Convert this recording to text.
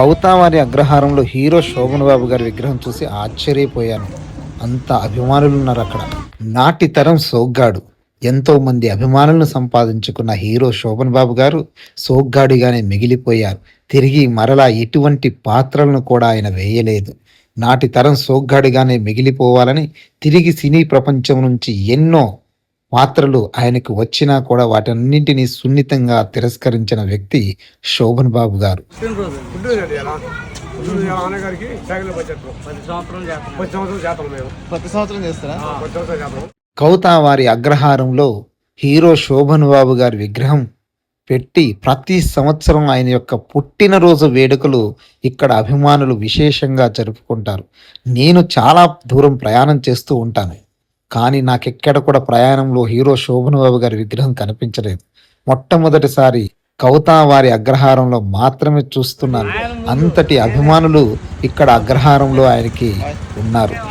కౌతావారి అగ్రహారంలో hero Shobhan బాబు గారి విగ్రహం చూసి ఆశ్చర్యపోయాను. అంత అభిమానులు ఉన్నారు అక్కడ. నాటి తరం సోగ్గాడు. ఎంతో మంది అభిమానులను సంపాదించుకున్న హీరో శోభన్ బాబు గారు సోగ్గాడిగానే మిగిలిపోయారు. తిరిగి మరలా ఎటువంటి పాత్రలను కూడా ఆయన వేయలేదు. నాటి తరం సోగ్గాడిగానే మిగిలిపోవాలని తిరిగి సినీ ప్రపంచం నుంచి ఎన్నో పాత్రలు ఆయనకు వచ్చినా కూడా వాటన్నింటినీ సున్నితంగా తిరస్కరించిన వ్యక్తి శోభన్ బాబు గారు. కౌత వారి కౌతావారి అగ్రహారంలో హీరో శోభన్ బాబు గారి విగ్రహం పెట్టి ప్రతి సంవత్సరం ఆయన యొక్క పుట్టినరోజు వేడుకలు ఇక్కడ అభిమానులు విశేషంగా జరుపుకుంటారు. నేను చాలా దూరం ప్రయాణం చేస్తూ ఉంటాను. కానీ నాకెక్కడ కూడా ప్రయాణంలో హీరో శోభన్ బాబు గారి విగ్రహం కనిపించలేదు. మొట్టమొదటిసారి కౌతావారి అగ్రహారంలో మాత్రమే చూస్తున్నాను. అంతటి అభిమానులు ఇక్కడ అగ్రహారంలో ఆయనకి ఉన్నారు.